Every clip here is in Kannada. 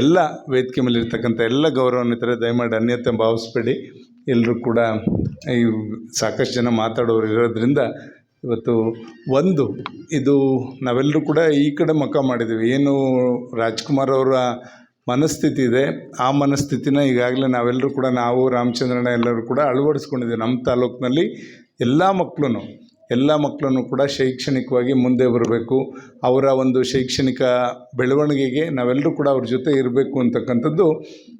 ಎಲ್ಲ ವೇದಿಕೆ ಮೇಲೆ ಇರ್ತಕ್ಕಂಥ ಎಲ್ಲ ಗೌರವಾನ್ವಿತರೆ ದಯಮಾಡಿ ಅನ್ಯತೆ ಭಾವಿಸ್ಬೇಡಿ. ಎಲ್ಲರೂ ಕೂಡ ಈ ಸಾಕಷ್ಟು ಜನ ಮಾತಾಡೋರು ಇರೋದ್ರಿಂದ ಇವತ್ತು ಒಂದು, ಇದು ನಾವೆಲ್ಲರೂ ಕೂಡ ಈ ಕಡೆ ಮುಖ ಮಾಡಿದ್ದೀವಿ. ಏನು ರಾಜ್ಕುಮಾರ್ ಅವರ ಮನಸ್ಥಿತಿ ಇದೆ, ಆ ಮನಸ್ಥಿತಿನ ಈಗಾಗಲೇ ನಾವೆಲ್ಲರೂ ಕೂಡ ನಾವು ರಾಮಚಂದ್ರಣ್ಣ ಎಲ್ಲರೂ ಕೂಡ ಅಳವಡಿಸ್ಕೊಂಡಿದ್ದೀವಿ. ನಮ್ಮ ತಾಲೂಕಿನಲ್ಲಿ ಎಲ್ಲ ಮಕ್ಕಳು ಎಲ್ಲ ಮಕ್ಕಳನ್ನು ಕೂಡ ಶೈಕ್ಷಣಿಕವಾಗಿ ಮುಂದೆ ಬರಬೇಕು. ಅವರ ಒಂದು ಶೈಕ್ಷಣಿಕ ಬೆಳವಣಿಗೆಗೆ ನಾವೆಲ್ಲರೂ ಕೂಡ ಅವ್ರ ಜೊತೆ ಇರಬೇಕು ಅಂತಕ್ಕಂಥದ್ದು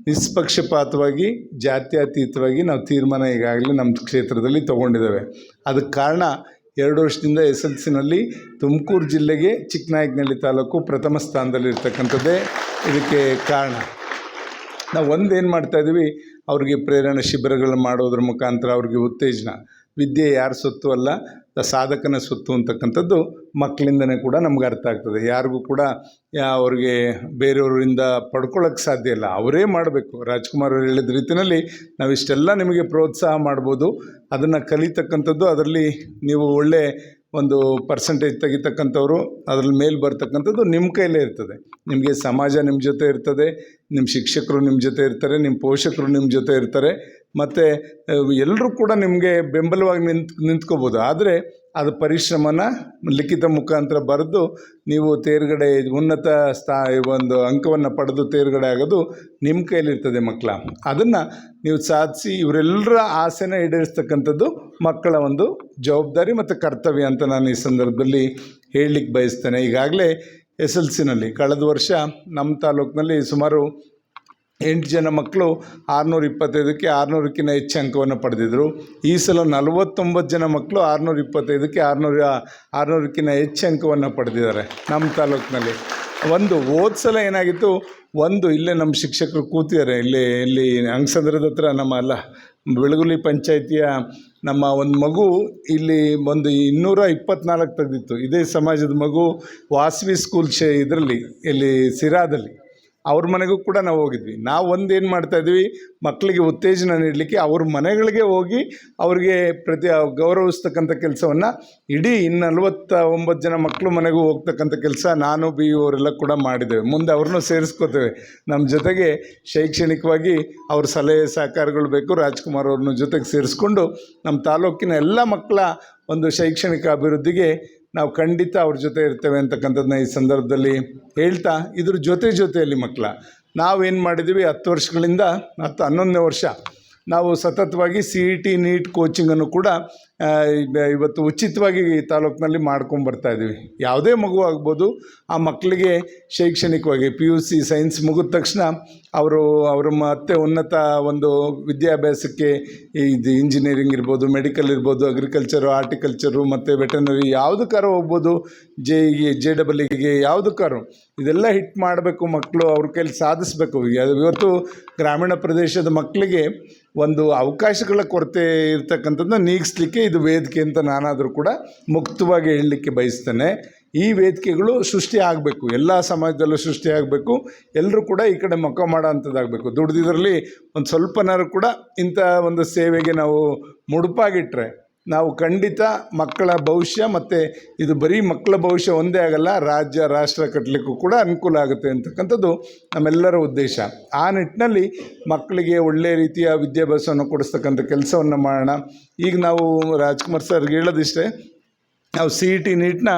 ನಿಷ್ಪಕ್ಷಪಾತವಾಗಿ, ಜಾತ್ಯತೀತವಾಗಿ ನಾವು ತೀರ್ಮಾನ ಈಗಾಗಲೇ ನಮ್ಮ ಕ್ಷೇತ್ರದಲ್ಲಿ ತೊಗೊಂಡಿದ್ದೇವೆ. ಅದಕ್ಕೆ ಕಾರಣ ಎರಡು ವರ್ಷದಿಂದ ಎಸ್ ಎಲ್ ಸಿನಲ್ಲಿ ತುಮಕೂರು ಜಿಲ್ಲೆಗೆ ಚಿಕ್ಕನಾಯಕನಹಳ್ಳಿ ತಾಲೂಕು ಪ್ರಥಮ ಸ್ಥಾನದಲ್ಲಿರ್ತಕ್ಕಂಥದ್ದೇ ಇದಕ್ಕೆ ಕಾರಣ. ನಾವು ಒಂದೇನು ಮಾಡ್ತಾಯಿದ್ದೀವಿ ಅವ್ರಿಗೆ ಪ್ರೇರಣಾ ಶಿಬಿರಗಳು ಮಾಡೋದ್ರ ಮುಖಾಂತರ ಅವ್ರಿಗೆ ಉತ್ತೇಜನ. ವಿದ್ಯೆ ಯಾರ ಸೊತ್ತು ಅಲ್ಲ ಸಾಧಕನ ಸೊತ್ತು ಅಂತಕ್ಕಂಥದ್ದು ಮಕ್ಕಳಿಂದನೇ ಕೂಡ ನಮ್ಗೆ ಅರ್ಥ ಆಗ್ತದೆ. ಯಾರಿಗೂ ಕೂಡ ಅವ್ರಿಗೆ ಬೇರೆಯವರಿಂದ ಪಡ್ಕೊಳ್ಳೋಕ್ಕೆ ಸಾಧ್ಯ ಇಲ್ಲ. ಅವರೇ ಮಾಡಬೇಕು. ರಾಜ್ಕುಮಾರ್ ಅವರು ಹೇಳಿದ ರೀತಿಯಲ್ಲಿ ನಾವಿಷ್ಟೆಲ್ಲ ನಿಮಗೆ ಪ್ರೋತ್ಸಾಹ ಮಾಡ್ಬೋದು. ಅದನ್ನು ಕಲಿತಕ್ಕಂಥದ್ದು ಅದರಲ್ಲಿ ನೀವು ಒಳ್ಳೆ ಒಂದು ಪರ್ಸೆಂಟೇಜ್ ತೆಗಿತಕ್ಕಂಥವ್ರು, ಅದ್ರಲ್ಲಿ ಮೇಲೆ ಬರ್ತಕ್ಕಂಥದ್ದು ನಿಮ್ಮ ಕೈಲೇ ಇರ್ತದೆ. ನಿಮಗೆ ಸಮಾಜ ನಿಮ್ಮ ಜೊತೆ ಇರ್ತದೆ ನಿಮ್ಮ ಶಿಕ್ಷಕರು ನಿಮ್ಮ ಜೊತೆ ಇರ್ತಾರೆ ನಿಮ್ಮ ಪೋಷಕರು ನಿಮ್ಮ ಜೊತೆ ಇರ್ತಾರೆ. ಮತ್ತು ಎಲ್ಲರೂ ಕೂಡ ನಿಮಗೆ ಬೆಂಬಲವಾಗಿ ನಿಂತು, ನಿಂತ್ಕೋಬೋದು. ಆದರೆ, ಅದು ಪರಿಶ್ರಮನ ಲಿಖಿತ ಮುಖಾಂತರ ಬರೆದು, ನೀವು ತೇರ್ಗಡೆ ಉನ್ನತ ಸ್ಥಾ, ಒಂದು ಅಂಕವನ್ನು ಪಡೆದು ತೇರ್ಗಡೆ ಆಗೋದು ನಿಮ್ಮ ಕೈಲಿರ್ತದೆ ಮಕ್ಕಳ. ಅದನ್ನು ನೀವು ಸಾಧಿಸಿ ಇವರೆಲ್ಲರ ಆಸೆನ ಈಡೇರಿಸ್ತಕ್ಕಂಥದ್ದು ಮಕ್ಕಳ ಒಂದು ಜವಾಬ್ದಾರಿ ಮತ್ತು ಕರ್ತವ್ಯ ಅಂತ ನಾನು ಈ ಸಂದರ್ಭದಲ್ಲಿ ಹೇಳಲಿಕ್ಕೆ ಬಯಸ್ತೇನೆ. ಈಗಾಗಲೇ ಎಸ್ ಎಲ್ ಸಿನಲ್ಲಿ ಕಳೆದ ವರ್ಷ ನಮ್ಮ ತಾಲೂಕಿನಲ್ಲಿ ಸುಮಾರು ಎಂಟು ಜನ ಮಕ್ಕಳು ಆರುನೂರ ಇಪ್ಪತ್ತೈದಕ್ಕೆ ಆರುನೂರಕ್ಕಿಂತ ಹೆಚ್ಚು ಅಂಕವನ್ನು ಪಡೆದಿದ್ದರು ಈ ಸಲ ನಲವತ್ತೊಂಬತ್ತು ಜನ ಮಕ್ಕಳು ಆರುನೂರ ಇಪ್ಪತ್ತೈದಕ್ಕೆ ಆರುನೂರ, ಆರುನೂರಕ್ಕಿಂತ ಹೆಚ್ಚು ಅಂಕವನ್ನು ಪಡೆದಿದ್ದಾರೆ ನಮ್ಮ ತಾಲೂಕಿನಲ್ಲಿ. ಒಂದು ಹೋದ ಸಲ ಏನಾಗಿತ್ತು, ಒಂದು ಇಲ್ಲೇ ನಮ್ಮ ಶಿಕ್ಷಕರು ಕೂತಿದ್ದಾರೆ. ಇಲ್ಲಿ ಇಲ್ಲಿ ಅಂಗಸಂದ್ರದ ಹತ್ರ ನಮ್ಮ ಅಲ್ಲ, ಬೆಳಗುಲಿ ಪಂಚಾಯಿತಿಯ ನಮ್ಮ ಒಂದು ಮಗು ಇಲ್ಲಿ ಒಂದು ಇನ್ನೂರ ಇಪ್ಪತ್ನಾಲ್ಕು ತೆಗೆದಿತ್ತು. ಇದೇ ಸಮಾಜದ ಮಗು ವಾಸವಿ ಸ್ಕೂಲ್ ಶೇ ಇದರಲ್ಲಿ, ಇಲ್ಲಿ ಸಿರಾದಲ್ಲಿ. ಅವ್ರ ಮನೆಗೂ ಕೂಡ ನಾವು ಹೋಗಿದ್ವಿ. ನಾವು ಒಂದು ಏನು ಮಾಡ್ತಾಯಿದ್ವಿ ಮಕ್ಕಳಿಗೆ ಉತ್ತೇಜನ ನೀಡಲಿಕ್ಕೆ ಅವ್ರ ಮನೆಗಳಿಗೆ ಹೋಗಿ ಅವ್ರಿಗೆ ಪ್ರತಿ ಗೌರವಿಸ್ತಕ್ಕಂಥ ಕೆಲಸವನ್ನು ಇಡೀ ಇನ್ನು ನಲ್ವತ್ತ ಒಂಬತ್ತು ಜನ ಮಕ್ಕಳು ಮನೆಗೂ ಹೋಗ್ತಕ್ಕಂಥ ಕೆಲಸ ನಾನು, ಬಿ ಅವರೆಲ್ಲ ಕೂಡ ಮಾಡಿದ್ದೇವೆ. ಮುಂದೆ ಅವ್ರನ್ನೂ ಸೇರಿಸ್ಕೋತೇವೆ. ನಮ್ಮ ಜೊತೆಗೆ ಶೈಕ್ಷಣಿಕವಾಗಿ ಅವ್ರ ಸಲಹೆ ಸಹಕಾರಗಳು ಬೇಕು, ರಾಜ್ಕುಮಾರ್ ಅವ್ರನ್ನ ಜೊತೆಗೆ ಸೇರಿಸ್ಕೊಂಡು ನಮ್ಮ ತಾಲೂಕಿನ ಎಲ್ಲ ಮಕ್ಕಳ ಒಂದು ಶೈಕ್ಷಣಿಕ ಅಭಿವೃದ್ಧಿಗೆ ನಾವು ಖಂಡಿತ ಅವ್ರ ಜೊತೆ ಇರ್ತೇವೆ ಅಂತಕ್ಕಂಥದ್ದನ್ನ ಈ ಸಂದರ್ಭದಲ್ಲಿ ಹೇಳ್ತಾ, ಇದ್ರ ಜೊತೆ ಜೊತೆಯಲ್ಲಿ ಮಕ್ಕಳ ನಾವೇನು ಮಾಡಿದ್ದೀವಿ ಹತ್ತು ವರ್ಷಗಳಿಂದ ಹತ್ತು ಹನ್ನೊಂದನೇ ವರ್ಷ ನಾವು ಸತತವಾಗಿ ಸಿ ಇ ಟಿ ನೀಟ್ ಕೋಚಿಂಗನ್ನು ಕೂಡ ಇವತ್ತು ಉಚಿತವಾಗಿ ಈ ತಾಲೂಕಿನಲ್ಲಿ ಮಾಡ್ಕೊಂಬರ್ತಾ ಇದ್ದೀವಿ ಯಾವುದೇ ಮಗು ಆಗ್ಬೋದು, ಆ ಮಕ್ಕಳಿಗೆ ಶೈಕ್ಷಣಿಕವಾಗಿ ಪಿ ಯು ಸಿ ಸೈನ್ಸ್ ಮುಗಿದ ತಕ್ಷಣ ಅವರು ಅವರು ಮತ್ತೆ ಉನ್ನತ ಒಂದು ವಿದ್ಯಾಭ್ಯಾಸಕ್ಕೆ ಇದು ಇಂಜಿನಿಯರಿಂಗ್ ಇರ್ಬೋದು ಮೆಡಿಕಲ್ ಇರ್ಬೋದು ಅಗ್ರಿಕಲ್ಚರು ಆರ್ಟಿಕಲ್ಚರು ಮತ್ತು ವೆಟನರಿ ಯಾವುದಕ್ಕಾರು ಹೋಗ್ಬೋದು ಜೆ ಜೆ ಡಬಲ್ ಇಗೆ ಯಾವುದಕ್ಕಾರು ಇದೆಲ್ಲ ಹಿಟ್ ಮಾಡಬೇಕು ಮಕ್ಕಳು ಅವ್ರ ಕೈಲಿ ಸಾಧಿಸಬೇಕು. ಇವತ್ತು ಗ್ರಾಮೀಣ ಪ್ರದೇಶದ ಮಕ್ಕಳಿಗೆ ಒಂದು ಅವಕಾಶಗಳ ಕೊರತೆ ಇರ್ತಕ್ಕಂಥದ್ದನ್ನ ನೀಗಿಸ್ಲಿಕ್ಕೆ ಇದು ವೇದಿಕೆ ಅಂತ ನಾನಾದರೂ ಕೂಡ ಮುಕ್ತವಾಗಿ ಹೇಳಲಿಕ್ಕೆ ಬಯಸ್ತೇನೆ. ಈ ವೇದಿಕೆಗಳು ಸೃಷ್ಟಿ ಆಗಬೇಕು. ಎಲ್ಲ ಸಮಾಜದಲ್ಲೂ ಸೃಷ್ಟಿ ಆಗಬೇಕು. ಎಲ್ಲರೂ ಕೂಡ ಈ ಕಡೆ ಮಕ್ಕ ಮಾಡೋ ಅಂಥದ್ದಾಗಬೇಕು ದುಡ್ದಿದ್ರಲ್ಲಿ ಒಂದು ಸ್ವಲ್ಪನಾರು ಕೂಡ ಇಂಥ ಒಂದು ಸೇವೆಗೆ ನಾವು ಮುಡುಪಾಗಿಟ್ರೆ ನಾವು ಖಂಡಿತ ಮಕ್ಕಳ ಭವಿಷ್ಯ ಮತ್ತು ಇದು ಬರೀ ಮಕ್ಕಳ ಭವಿಷ್ಯ ಒಂದೇ ಆಗಲ್ಲ, ರಾಜ್ಯ, ರಾಷ್ಟ್ರ ಕಟ್ಟಲಿಕ್ಕೂ ಕೂಡ ಅನುಕೂಲ ಆಗುತ್ತೆ ಅಂತಕ್ಕಂಥದ್ದು ನಮ್ಮೆಲ್ಲರ ಉದ್ದೇಶ. ಆ ನಿಟ್ಟಿನಲ್ಲಿ ಮಕ್ಕಳಿಗೆ ಒಳ್ಳೆಯ ರೀತಿಯ ವಿದ್ಯಾಭ್ಯಾಸವನ್ನು ಕೊಡಿಸ್ತಕ್ಕಂಥ ಕೆಲಸವನ್ನು ಮಾಡೋಣ. ಈಗ ನಾವು ರಾಜ್ಕುಮಾರ್ ಸರ್ಗೆ ಹೇಳೋದಿಷ್ಟೇ, ನಾವು ಸಿ ಇ ಟಿ ನೀಟ್ನ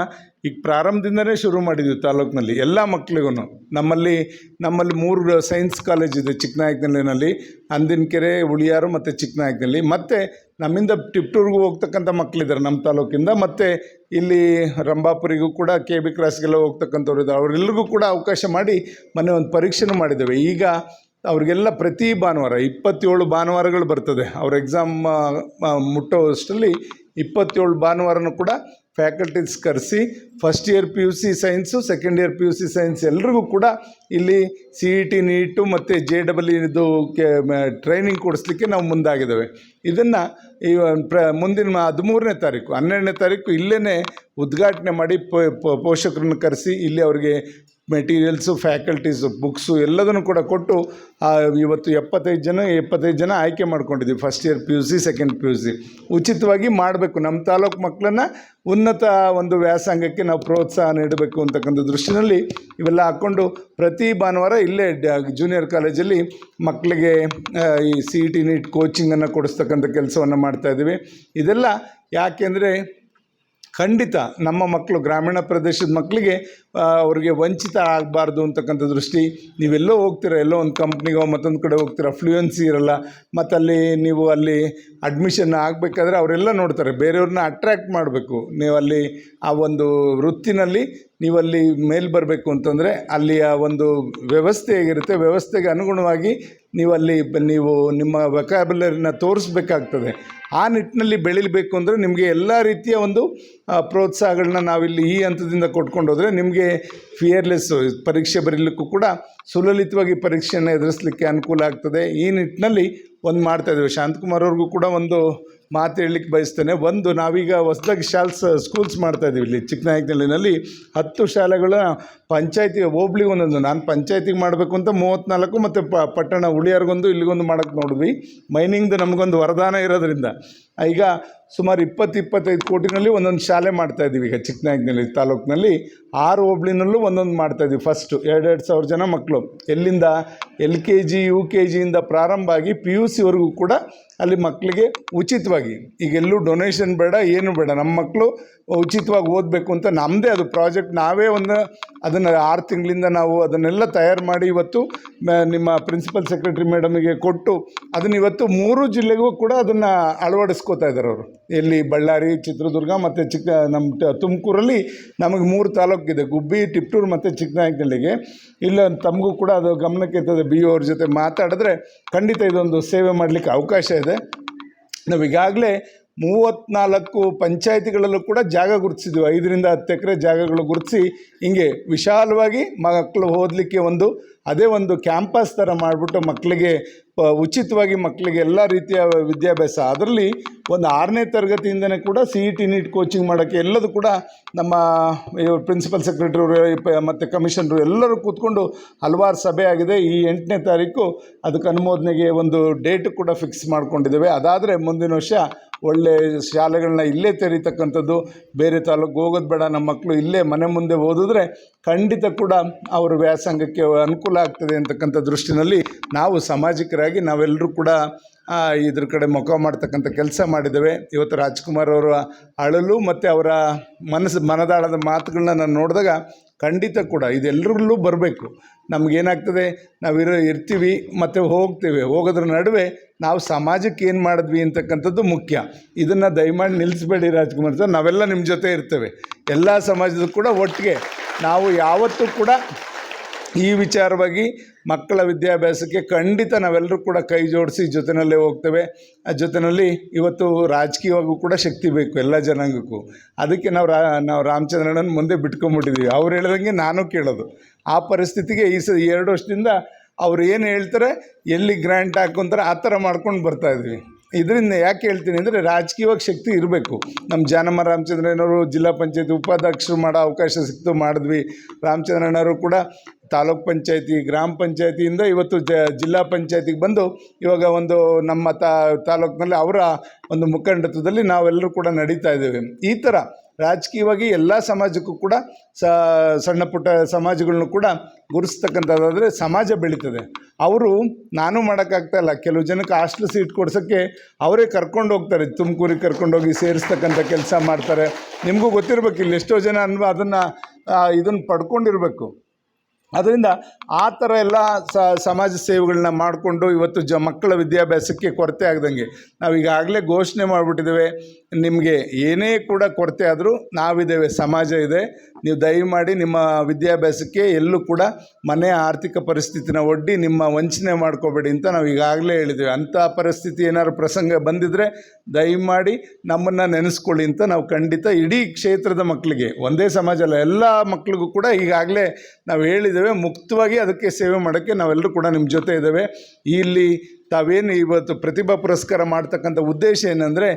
ಈಗ ಪ್ರಾರಂಭದಿಂದನೇ ಶುರು ಮಾಡಿದ್ವಿ ತಾಲೂಕಿನಲ್ಲಿ ಎಲ್ಲ ಮಕ್ಳಿಗೂ ನಮ್ಮಲ್ಲಿ ನಮ್ಮಲ್ಲಿ ಮೂರು ಸೈನ್ಸ್ ಕಾಲೇಜ್ ಇದೆ ಚಿಕ್ಕನಾಯಕನಹಳ್ಳಿನಲ್ಲಿ ಅಂದಿನಕೆರೆ ಉಳಿಯಾರು ಮತ್ತು ಚಿಕ್ಕನಾಯಕನಲ್ಲಿ ಮತ್ತು ನಮ್ಮಿಂದ ಟಿಪ್ಟೂರ್ಗೂ ಹೋಗ್ತಕ್ಕಂಥ ಮಕ್ಕಳಿದ್ದಾರೆ ನಮ್ಮ ತಾಲೂಕಿಂದ. ಮತ್ತು ಇಲ್ಲಿ ರಂಭಾಪುರಿಗೂ ಕೂಡ ಕೆ ಬಿ ಕ್ರಾಸ್ಗೆಲ್ಲ ಹೋಗ್ತಕ್ಕಂಥವ್ರು ಇದ್ದಾರೆ. ಅವರೆಲ್ಲರಿಗೂ ಕೂಡ ಅವಕಾಶ ಮಾಡಿ ಮೊನ್ನೆ ಒಂದು ಪರೀಕ್ಷೆನೂ ಮಾಡಿದ್ದೇವೆ. ಈಗ ಅವ್ರಿಗೆಲ್ಲ ಪ್ರತಿ ಭಾನುವಾರ ಇಪ್ಪತ್ತೇಳು ಭಾನುವಾರಗಳು ಬರ್ತದೆ. ಅವ್ರ ಎಕ್ಸಾಮ್ ಮುಟ್ಟೋ ಅಷ್ಟರಲ್ಲಿ ಇಪ್ಪತ್ತೇಳು ಭಾನುವಾರನೂ ಕೂಡ ಫ್ಯಾಕಲ್ಟೀಸ್ ಕರೆಸಿ first year P U C science second year P U C science ಎಲ್ರಿಗೂ ಕೂಡ ಇಲ್ಲಿ ಸಿ ಇ ಟಿ ನೀಟು ಮತ್ತು ಜೆ ಡಬಲ್ ಇದು ಕೆ ಟ್ರೈನಿಂಗ್ ಕೊಡಿಸ್ಲಿಕ್ಕೆ ನಾವು ಮುಂದಾಗಿದ್ದೇವೆ. ಇದನ್ನು ಈ, ಪ್ರ, ಮುಂದಿನ ಹದಿಮೂರನೇ ತಾರೀಕು, ಹನ್ನೆರಡನೇ ತಾರೀಕು ಇಲ್ಲೇ ಉದ್ಘಾಟನೆ ಮಾಡಿ ಪೋಷಕರನ್ನು ಕರೆಸಿ ಇಲ್ಲಿ ಅವರಿಗೆ ಮೆಟೀರಿಯಲ್ಸು, ಫ್ಯಾಕಲ್ಟೀಸು, ಬುಕ್ಸು ಎಲ್ಲದನ್ನು ಕೂಡ ಕೊಟ್ಟು ಇವತ್ತು ಎಪ್ಪತ್ತೈದು ಜನ ಎಪ್ಪತ್ತೈದು ಜನ ಆಯ್ಕೆ ಮಾಡ್ಕೊಂಡಿದ್ದೀವಿ. First year P U C second P U C ಉಚಿತವಾಗಿ ಮಾಡಬೇಕು. ನಮ್ಮ ತಾಲೂಕು ಮಕ್ಕಳನ್ನು ಉನ್ನತ ಒಂದು ವ್ಯಾಸಂಗಕ್ಕೆ ನಾವು ಪ್ರೋತ್ಸಾಹ ನೀಡಬೇಕು ಅಂತಕ್ಕಂಥ ದೃಷ್ಟಿನಲ್ಲಿ ಇವೆಲ್ಲ ಹಾಕ್ಕೊಂಡು ಪ್ರತಿ ಭಾನುವಾರ ಇಲ್ಲೇ ಜೂನಿಯರ್ ಕಾಲೇಜಲ್ಲಿ ಮಕ್ಕಳಿಗೆ ಈ ಸಿ ಇ ಟಿ ನೀಟ್ ಕೋಚಿಂಗನ್ನು ಕೊಡಿಸ್ತಕ್ಕಂಥ ಕೆಲಸವನ್ನು ಮಾಡ್ತಾಯಿದ್ದೀವಿ ಇದೆಲ್ಲ ಯಾಕೆಂದರೆ ಖಂಡಿತ ನಮ್ಮ ಮಕ್ಕಳು, ಗ್ರಾಮೀಣ ಪ್ರದೇಶದ ಮಕ್ಕಳಿಗೆ ಅವ್ರಿಗೆ ವಂಚಿತ ಆಗಬಾರ್ದು ಅಂತಕ್ಕಂಥ ದೃಷ್ಟಿ. ನೀವೆಲ್ಲೋ ಹೋಗ್ತೀರ, ಎಲ್ಲೋ ಒಂದು ಕಂಪ್ನಿಗೋ ಮತ್ತೊಂದು ಕಡೆ ಹೋಗ್ತೀರ ಫ್ಲೂಯೆನ್ಸಿ ಇರಲ್ಲ. ಮತ್ತು ಅಲ್ಲಿ ನೀವು ಅಲ್ಲಿ ಅಡ್ಮಿಷನ್ ಆಗಬೇಕಾದ್ರೆ ಅವರೆಲ್ಲ ನೋಡ್ತಾರೆ ಬೇರೆಯವ್ರನ್ನ ಅಟ್ರ್ಯಾಕ್ಟ್ ಮಾಡಬೇಕು. ನೀವು ಅಲ್ಲಿ ಆ ಒಂದು ವೃತ್ತಿನಲ್ಲಿ ನೀವಲ್ಲಿ ಮೇಲ್ ಬರಬೇಕು ಅಂತಂದರೆ ಅಲ್ಲಿಯ ಒಂದು ವ್ಯವಸ್ಥೆ ಹೇಗಿರುತ್ತೆ, ವ್ಯವಸ್ಥೆಗೆ ಅನುಗುಣವಾಗಿ ನೀವಲ್ಲಿ ನೀವು ನಿಮ್ಮ ವೆಕಾಬ್ಯುಲರಿನ ತೋರಿಸ್ಬೇಕಾಗ್ತದೆ. ಆ ನಿಟ್ಟಿನಲ್ಲಿ ಬೆಳಿಬೇಕು ಅಂದರೆ ನಿಮಗೆ ಎಲ್ಲ ರೀತಿಯ ಒಂದು ಪ್ರೋತ್ಸಾಹಗಳನ್ನ ನಾವಿಲ್ಲಿ ಈ ಹಂತದಿಂದ ಕೊಟ್ಕೊಂಡು ನಿಮಗೆ ಫಿಯರ್ಲೆಸ್ಸು ಪರೀಕ್ಷೆ ಬರೀಲಿಕ್ಕೂ ಕೂಡ ಸುಲಲಿತವಾಗಿ ಪರೀಕ್ಷೆಯನ್ನು ಎದುರಿಸಲಿಕ್ಕೆ ಅನುಕೂಲ ಆಗ್ತದೆ. ಈ ನಿಟ್ಟಿನಲ್ಲಿ ಒಂದು ಮಾಡ್ತಾ ಇದ್ದೀವಿ. ಶಾಂತಕುಮಾರ್ ಅವ್ರಿಗೂ ಕೂಡ ಒಂದು ಮಾತು ಹೇಳಲಿಕ್ಕೆ ಬಯಸ್ತೇನೆ. ಒಂದು, ನಾವೀಗ ಹೊಸದಾಗಿ ಶಾಲ್ಸ್, ಸ್ಕೂಲ್ಸ್ ಮಾಡ್ತಾ ಇದ್ದೀವಿ ಇಲ್ಲಿ ಚಿಕ್ಕನಾಯಕನಹಳ್ಳಿನಲ್ಲಿ. ಹತ್ತು ಶಾಲೆಗಳ ಪಂಚಾಯತಿ ಹೋಬ್ಳಿಗೆ ಒಂದೊಂದು. ನಾನು ಪಂಚಾಯತಿಗೆ ಮಾಡಬೇಕು ಅಂತ ಮೂವತ್ತ್ನಾಲ್ಕು ಮತ್ತು ಪ, ಪಟ್ಟಣ ಉಳಿಯಾರ್ಗೊಂದು, ಇಲ್ಲಿಗೊಂದು ಮಾಡೋಕ್ಕೆ ನೋಡಿದ್ವಿ. ಮೈನಿಂಗ್ದು ನಮಗೊಂದು ವರದಾನ ಇರೋದ್ರಿಂದ. ಈಗ ಸುಮಾರು ಇಪ್ಪತ್ತು ಇಪ್ಪತ್ತೈದು ಕೋಟಿನಲ್ಲಿ ಒಂದೊಂದು ಶಾಲೆ ಮಾಡ್ತಾ ಇದ್ದೀವಿ ಈಗ ಚಿಕ್ಕನಾಯಕನಹಳ್ಳಿ ತಾಲೂಕಿನಲ್ಲಿ. ಆರು ಹೋಬ್ಳಿನಲ್ಲೂ ಒಂದೊಂದು ಮಾಡ್ತಾ ಇದ್ದೀವಿ. ಫಸ್ಟು ಎರಡೆರಡು ಸಾವಿರ ಜನ ಮಕ್ಕಳು ಎಲ್ಲಿಂದ? L K G, U K ಜಿಯಿಂದ ಪ್ರಾರಂಭ ಆಗಿ ಪಿ ಯು ಸಿವರೆಗೂ ಕೂಡ ಅಲ್ಲಿ ಮಕ್ಕಳಿಗೆ ಉಚಿತವಾಗಿ ಈಗ ಎಲ್ಲೂ ಡೊನೇಷನ್ ಬೇಡ, ಏನು ಬೇಡ. ನಮ್ಮ ಮಕ್ಕಳು ಉಚಿತವಾಗಿ ಓದಬೇಕು ಅಂತ ನಮ್ಮದೇ ಅದು ಪ್ರಾಜೆಕ್ಟ್ ನಾವೇ ಒಂದು ಅದನ್ನು ಆರು ತಿಂಗಳಿಂದ ನಾವು ಅದನ್ನೆಲ್ಲ ತಯಾರು ಮಾಡಿ ಇವತ್ತು ನಿಮ್ಮ ಪ್ರಿನ್ಸಿಪಲ್ ಸೆಕ್ರೆಟರಿ ಮೇಡಮಿಗೆ ಕೊಟ್ಟು ಅದನ್ನು ಇವತ್ತು ಮೂರು ಜಿಲ್ಲೆಗೂ ಕೂಡ ಅದನ್ನು ಅಳವಡಿಸ್ಕೋತಾ ಇದ್ದಾರೆ ಅವರು. ಎಲ್ಲಿ ಬಳ್ಳಾರಿ, ಚಿತ್ರದುರ್ಗ ಮತ್ತು ಚಿಕ್ಕ, ನಮ್ಮ ತುಮಕೂರಲ್ಲಿ ನಮಗೆ ಮೂರು ತಾಲೂಕಿದೆ. ಗುಬ್ಬಿ, ಟಿಪ್ಟೂರು ಮತ್ತು ಚಿಕ್ಕನಾಯಕನಹಳ್ಳಿಗೆ. ಇಲ್ಲ, ತಮಗೂ ಕೂಡ ಅದು ಗಮನಕ್ಕೆ ಇರ್ತದೆ ಬಿ ಅವ್ರ ಜೊತೆ ಮಾತಾಡಿದ್ರೆ ಖಂಡಿತ ಇದೊಂದು ಸೇವೆ ಮಾಡಲಿಕ್ಕೆ ಅವಕಾಶ ಇದೆ. ನಾವು ಈಗಾಗಲೇ ಮೂವತ್ತ್ನಾಲ್ಕು ಪಂಚಾಯಿತಿಗಳಲ್ಲೂ ಕೂಡ ಜಾಗ ಗುರುತಿಸಿದ್ವಿ. ಐದರಿಂದ ಹತ್ತು ಎಕರೆ ಜಾಗಗಳು ಗುರುತಿಸಿ ಹಿಂಗೆ ವಿಶಾಲವಾಗಿ ಮಕ್ಕಳು ಓದಲಿಕ್ಕೆ ಒಂದು, ಅದೇ ಒಂದು ಕ್ಯಾಂಪಸ್ ಥರ ಮಾಡಿಬಿಟ್ಟು ಮಕ್ಕಳಿಗೆ ಉಚಿತವಾಗಿ ಮಕ್ಕಳಿಗೆ ಎಲ್ಲ ರೀತಿಯ ವಿದ್ಯಾಭ್ಯಾಸ. ಅದರಲ್ಲಿ ಒಂದು ಆರನೇ ತರಗತಿಯಿಂದನೇ ಕೂಡ C E T NEET coaching ಮಾಡೋಕ್ಕೆ ಎಲ್ಲದೂ ಕೂಡ ನಮ್ಮ ಪ್ರಿನ್ಸಿಪಲ್ ಸೆಕ್ರೆಟರಿ ಮತ್ತು ಕಮಿಷನರು ಎಲ್ಲರೂ ಕೂತ್ಕೊಂಡು ಹಲವಾರು ಸಭೆ ಆಗಿದೆ. ಈ ಎಂಟನೇ ತಾರೀಕು ಅದಕ್ಕೆ ಅನುಮೋದನೆಗೆ ಒಂದು ಡೇಟ್ ಕೂಡ ಫಿಕ್ಸ್ ಮಾಡ್ಕೊಂಡಿದ್ದೇವೆ. ಅದಾದರೆ ಮುಂದಿನ ವರ್ಷ ಒಳ್ಳೆ ಶಾಲೆಗಳನ್ನ ಇಲ್ಲೇ ತೆರೀತಕ್ಕಂಥದ್ದು, ಬೇರೆ ತಾಲೂಕು ಹೋಗೋದು ಬೇಡ, ನಮ್ಮ ಮಕ್ಕಳು ಇಲ್ಲೇ ಮನೆ ಮುಂದೆ ಓದಿದ್ರೆ ಖಂಡಿತ ಕೂಡ ಅವ್ರ ವ್ಯಾಸಂಗಕ್ಕೆ ಅನುಕೂಲ ಆಗ್ತದೆ ಅಂತಕ್ಕಂಥ ದೃಷ್ಟಿನಲ್ಲಿ ನಾವು ಸಾಮಾಜಿಕರಾಗಿ ನಾವೆಲ್ಲರೂ ಕೂಡ ಇದ್ರ ಕಡೆ ಮುಖ ಮಾಡ್ತಕ್ಕಂಥ ಕೆಲಸ ಮಾಡಿದ್ದೇವೆ. ಇವತ್ತು ರಾಜ್ಕುಮಾರ್ ಅವರ ಅಳಲು ಮತ್ತು ಅವರ ಮನಸ್ಸು, ಮನದಾಳದ ಮಾತುಗಳನ್ನ ನಾನು ನೋಡಿದಾಗ ಖಂಡಿತ ಕೂಡ ಇದೆಲ್ಲರಲ್ಲೂ ಬರಬೇಕು. ನಮಗೇನಾಗ್ತದೆ, ನಾವಿರೋ ಇರ್ತೀವಿ, ಮತ್ತು ಹೋಗ್ತೀವಿ. ಹೋಗೋದ್ರ ನಡುವೆ ನಾವು ಸಮಾಜಕ್ಕೆ ಏನು ಮಾಡಿದ್ವಿ ಅಂತಕ್ಕಂಥದ್ದು ಮುಖ್ಯ. ಇದನ್ನು ದಯಮಾಡಿ ನಿಲ್ಲಿಸಬೇಡಿ ರಾಜ್ಕುಮಾರ್ ಸರ್. ನಾವೆಲ್ಲ ನಿಮ್ಮ ಜೊತೆ ಇರ್ತೇವೆ. ಎಲ್ಲ ಸಮಾಜದ ಕೂಡ ಒಟ್ಟಿಗೆ ನಾವು ಯಾವತ್ತೂ ಕೂಡ ಈ ವಿಚಾರವಾಗಿ ಮಕ್ಕಳ ವಿದ್ಯಾಭ್ಯಾಸಕ್ಕೆ ಖಂಡಿತ ನಾವೆಲ್ಲರೂ ಕೂಡ ಕೈ ಜೋಡಿಸಿ ಜೊತೆಯಲ್ಲೇ ಹೋಗ್ತೇವೆ. ಆ ಜೊತೆಯಲ್ಲಿ ಇವತ್ತು ರಾಜಕೀಯವಾಗೂ ಕೂಡ ಶಕ್ತಿ ಬೇಕು ಎಲ್ಲ ಜನಾಂಗಕ್ಕೂ. ಅದಕ್ಕೆ ನಾವು ರಾ, ನಾವು ರಾಮಚಂದ್ರನನ್ನು ಮುಂದೆ ಬಿಟ್ಕೊಂಬಿಟ್ಟಿದ್ದೀವಿ ಅವ್ರು ಹೇಳಿದಂಗೆ ನಾನು ಕೇಳೋದು. ಆ ಪರಿಸ್ಥಿತಿಗೆ ಈ ಸ, ಎರಡು ವರ್ಷದಿಂದ ಅವ್ರು ಏನು ಹೇಳ್ತಾರೆ, ಎಲ್ಲಿ ಗ್ರ್ಯಾಂಟ್ ಹಾಕೊಂತಾರೆ ಆ ಥರ ಮಾಡ್ಕೊಂಡು ಬರ್ತಾ ಇದ್ವಿ. ಇದರಿಂದ ಯಾಕೆ ಹೇಳ್ತೀನಿ ಅಂದರೆ ರಾಜಕೀಯವಾಗಿ ಶಕ್ತಿ ಇರಬೇಕು. ನಮ್ಮ ಜಾನಮ್ಮ ರಾಮಚಂದ್ರಯ್ಯನವರು ಜಿಲ್ಲಾ ಪಂಚಾಯತಿ ಉಪಾಧ್ಯಕ್ಷರು ಮಾಡೋ ಅವಕಾಶ ಸಿಕ್ತು, ಮಾಡಿದ್ವಿ. ರಾಮಚಂದ್ರಣ್ಣವರು ಕೂಡ ತಾಲೂಕ್ ಪಂಚಾಯತಿ, ಗ್ರಾಮ ಪಂಚಾಯತಿಯಿಂದ ಇವತ್ತು ಜ, ಜಿಲ್ಲಾ ಪಂಚಾಯತಿಗೆ ಬಂದು ಇವಾಗ ಒಂದು ನಮ್ಮ ತಾ, ತಾಲೂಕಿನಲ್ಲಿ ಅವರ ಒಂದು ಮುಖಂಡತ್ವದಲ್ಲಿ ನಾವೆಲ್ಲರೂ ಕೂಡ ನಡೀತಾ ಇದ್ದೇವೆ. ಈ ಥರ ರಾಜಕೀಯವಾಗಿ ಎಲ್ಲ ಸಮಾಜಕ್ಕೂ ಕೂಡ ಸಣ್ಣ ಪುಟ್ಟ ಸಮಾಜಗಳನ್ನು ಕೂಡ ಗುರುಸ್ತಕ್ಕಂಥದ್ದಾದರೆ ಸಮಾಜ ಬೆಳೀತದೆ. ಅವರು ನಾನು ಮಾಡೋಕ್ಕಾಗ್ತಾ ಇಲ್ಲ. ಕೆಲವು ಜನಕ್ಕೆ ಹಾಸ್ಟೆಲ್ ಸೀಟ್ ಕೊಡ್ಸೋಕ್ಕೆ ಅವರೇ ಕರ್ಕೊಂಡು ಹೋಗ್ತಾರೆ. ತುಮಕೂರಿಗೆ ಕರ್ಕೊಂಡೋಗಿ ಸೇರಿಸ್ತಕ್ಕಂಥ ಕೆಲಸ ಮಾಡ್ತಾರೆ. ನಿಮಗೂ ಗೊತ್ತಿರಬೇಕು, ಇಲ್ಲಿ ಎಷ್ಟೋ ಜನ ಅನ್ವ ಅದನ್ನು ಇದನ್ನು ಪಡ್ಕೊಂಡಿರಬೇಕು. ಅದರಿಂದ ಆ ಥರ ಎಲ್ಲ ಸ, ಸಮಾಜ ಸೇವೆಗಳನ್ನ ಮಾಡಿಕೊಂಡು ಇವತ್ತು ಜ, ಮಕ್ಕಳ ವಿದ್ಯಾಭ್ಯಾಸಕ್ಕೆ ಕೊರತೆ ಆಗ್ದಂಗೆ. ನಾವು ಈಗಾಗಲೇ ಘೋಷಣೆ ಮಾಡಿಬಿಟ್ಟಿದ್ದೇವೆ, ನಿಮಗೆ ಏನೇ ಕೂಡ ಕೊರತೆ ಆದರೂ ನಾವಿದ್ದೇವೆ, ಸಮಾಜ ಇದೆ. ನೀವು ದಯಮಾಡಿ ನಿಮ್ಮ ವಿದ್ಯಾಭ್ಯಾಸಕ್ಕೆ ಎಲ್ಲೂ ಕೂಡ ಮನೆಯ ಆರ್ಥಿಕ ಪರಿಸ್ಥಿತಿನ ಒಡ್ಡಿ ನಿಮ್ಮ ವಂಚನೆ ಮಾಡ್ಕೋಬೇಡಿ ಅಂತ ನಾವು ಈಗಾಗಲೇ ಹೇಳಿದ್ದೇವೆ. ಅಂಥ ಪರಿಸ್ಥಿತಿ ಏನಾದ್ರು ಪ್ರಸಂಗ ಬಂದಿದ್ದರೆ ದಯಮಾಡಿ ನಮ್ಮನ್ನು ನೆನೆಸ್ಕೊಳ್ಳಿ ಅಂತ ನಾವು ಖಂಡಿತ ಇಡೀ ಕ್ಷೇತ್ರದ ಮಕ್ಕಳಿಗೆ ಒಂದೇ ಸಮಾಜ ಅಲ್ಲ, ಎಲ್ಲ ಮಕ್ಕಳಿಗೂ ಕೂಡ ಈಗಾಗಲೇ ನಾವು ಹೇಳಿದ್ದೇವೆ. ಇದ್ದೇವೆ, ಮುಕ್ತವಾಗಿ ಅದಕ್ಕೆ ಸೇವೆ ಮಾಡೋಕ್ಕೆ ನಾವೆಲ್ಲರೂ ಕೂಡ ನಿಮ್ಮ ಜೊತೆ ಇದ್ದೇವೆ. ಇಲ್ಲಿ ತಾವೇನು ಇವತ್ತು ಪ್ರತಿಭಾ ಪುರಸ್ಕಾರ ಮಾಡ್ತಕ್ಕಂಥ ಉದ್ದೇಶ ಏನಂದರೆ,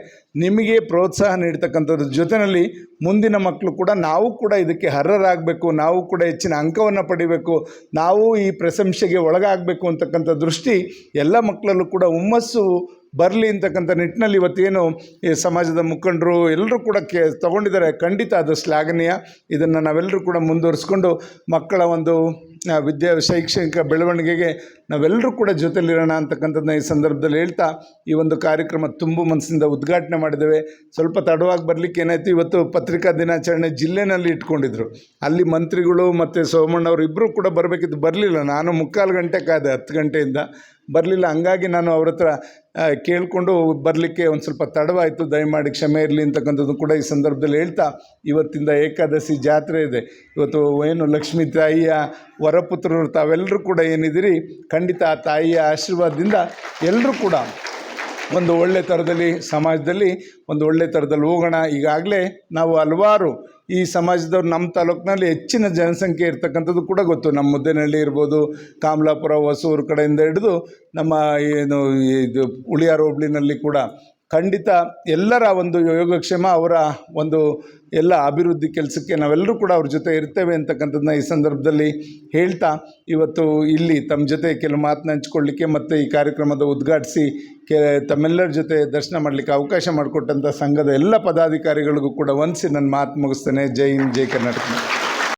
ನಿಮಗೆ ಪ್ರೋತ್ಸಾಹ ನೀಡ್ತಕ್ಕಂಥದ್ರ ಜೊತೆಯಲ್ಲಿ ಮುಂದಿನ ಮಕ್ಕಳು ಕೂಡ ನಾವು ಕೂಡ ಇದಕ್ಕೆ ಅರ್ಹರಾಗಬೇಕು, ನಾವು ಕೂಡ ಹೆಚ್ಚಿನ ಅಂಕವನ್ನು ಪಡಿಬೇಕು, ನಾವು ಈ ಪ್ರಶಂಸೆಗೆ ಒಳಗಾಗಬೇಕು ಅಂತಕ್ಕಂಥ ದೃಷ್ಟಿ ಎಲ್ಲ ಮಕ್ಕಳಲ್ಲೂ ಕೂಡ ಹುಮ್ಮಸ್ಸು ಬರಲಿ ಅಂತಕ್ಕಂಥ ನಿಟ್ಟಿನಲ್ಲಿ ಇವತ್ತೇನು ಈ ಸಮಾಜದ ಮುಖಂಡರು ಎಲ್ಲರೂ ಕೂಡ ಕೇ ತಗೊಂಡಿದ್ದಾರೆ. ಖಂಡಿತ ಅದು ಶ್ಲಾಘನೀಯ. ಇದನ್ನು ನಾವೆಲ್ಲರೂ ಕೂಡ ಮುಂದುವರಿಸ್ಕೊಂಡು ಮಕ್ಕಳ ಒಂದು ವಿದ್ಯಾ ಶೈಕ್ಷಣಿಕ ಬೆಳವಣಿಗೆಗೆ ನಾವೆಲ್ಲರೂ ಕೂಡ ಜೊತೆಲಿರೋಣ ಅಂತಕ್ಕಂಥದ್ದನ್ನ ಈ ಸಂದರ್ಭದಲ್ಲಿ ಹೇಳ್ತಾ ಈ ಒಂದು ಕಾರ್ಯಕ್ರಮ ತುಂಬು ಮನಸ್ಸಿಂದ ಉದ್ಘಾಟನೆ ಮಾಡಿದ್ದೇವೆ. ಸ್ವಲ್ಪ ತಡವಾಗಿ ಬರಲಿಕ್ಕೆ ಏನಾಯ್ತು, ಇವತ್ತು ಪತ್ರಿಕಾ ದಿನಾಚರಣೆ ಜಿಲ್ಲೆನಲ್ಲಿ ಇಟ್ಕೊಂಡಿದ್ರು. ಅಲ್ಲಿ ಮಂತ್ರಿಗಳು ಮತ್ತು ಸೋಮಣ್ಣವರು ಇಬ್ಬರು ಕೂಡ ಬರಬೇಕಿತ್ತು. ಬರಲಿಲ್ಲ. ನಾನು ಮುಕ್ಕಾಲು ಗಂಟೆ ಕಾದೆ, ಹತ್ತು ಗಂಟೆಯಿಂದ. ಬರಲಿಲ್ಲ. ಹಂಗಾಗಿ ನಾನು ಅವ್ರ ಹತ್ರ ಕೇಳಿಕೊಂಡು ಬರಲಿಕ್ಕೆ ಒಂದು ಸ್ವಲ್ಪ ತಡವಾಯಿತು. ದಯಮಾಡಿ ಕ್ಷಮೆ ಇರಲಿ ಅಂತಕ್ಕಂಥದ್ದು ಕೂಡ ಈ ಸಂದರ್ಭದಲ್ಲಿ ಹೇಳ್ತಾ ಇವತ್ತಿಂದ ಏಕಾದಶಿ ಜಾತ್ರೆ ಇದೆ. ಇವತ್ತು ಏನು ಲಕ್ಷ್ಮೀ ತಾಯಿಯ ವರಪುತ್ರರು ತಾವೆಲ್ಲರೂ ಕೂಡ ಏನಿದ್ದೀರಿ? ಖಂಡಿತ ತಾಯಿಯ ಆಶೀರ್ವಾದದಿಂದ ಎಲ್ಲರೂ ಕೂಡ ಒಂದು ಒಳ್ಳೆ ಥರದಲ್ಲಿ ಸಮಾಜದಲ್ಲಿ ಒಂದು ಒಳ್ಳೆ ಥರದಲ್ಲಿ ಹೋಗೋಣ. ಈಗಾಗಲೇ ನಾವು ಹಲವಾರು ಈ ಸಮಾಜದವ್ರು ನಮ್ಮ ತಾಲೂಕಿನಲ್ಲಿ ಹೆಚ್ಚಿನ ಜನಸಂಖ್ಯೆ ಇರ್ತಕ್ಕಂಥದ್ದು ಕೂಡ ಗೊತ್ತು. ನಮ್ಮ ಮುದ್ದೇನಹಳ್ಳಿ ಇರ್ಬೋದು, ಕಾಮಲಾಪುರ ಹೊಸೂರು ಕಡೆಯಿಂದ ಹಿಡಿದು ನಮ್ಮ ಏನು, ಇದು ಉಳಿಯಾರ ಹೋಬಳಿನಲ್ಲಿ ಕೂಡ ಖಂಡಿತ ಎಲ್ಲರ ಒಂದು ಯೋಗಕ್ಷೇಮ, ಅವರ ಒಂದು ಎಲ್ಲ ಅಭಿವೃದ್ಧಿ ಕೆಲಸಕ್ಕೆ ನಾವೆಲ್ಲರೂ ಕೂಡ ಅವ್ರ ಜೊತೆ ಇರ್ತೇವೆ ಅಂತಕ್ಕಂಥದ್ದನ್ನ ಈ ಸಂದರ್ಭದಲ್ಲಿ ಹೇಳ್ತಾ, ಇವತ್ತು ಇಲ್ಲಿ ತಮ್ಮ ಜೊತೆ ಕೆಲವು ಮಾತನ್ನ ಹಂಚ್ಕೊಳ್ಳಿಕ್ಕೆ ಮತ್ತು ಈ ಕಾರ್ಯಕ್ರಮದ ಉದ್ಘಾಟಿಸಿ ಕೆ, ತಮ್ಮೆಲ್ಲರ ಜೊತೆ ದರ್ಶನ ಮಾಡಲಿಕ್ಕೆ ಅವಕಾಶ ಮಾಡಿಕೊಟ್ಟಂಥ ಸಂಘದ ಎಲ್ಲ ಪದಾಧಿಕಾರಿಗಳಿಗೂ ಕೂಡ ವಂದಿಸಿ ನನ್ನ ಮಾತು ಮುಗಿಸ್ತೇನೆ. ಜೈ ಹಿಂದ್, ಜೈ ಕರ್ನಾಟಕ.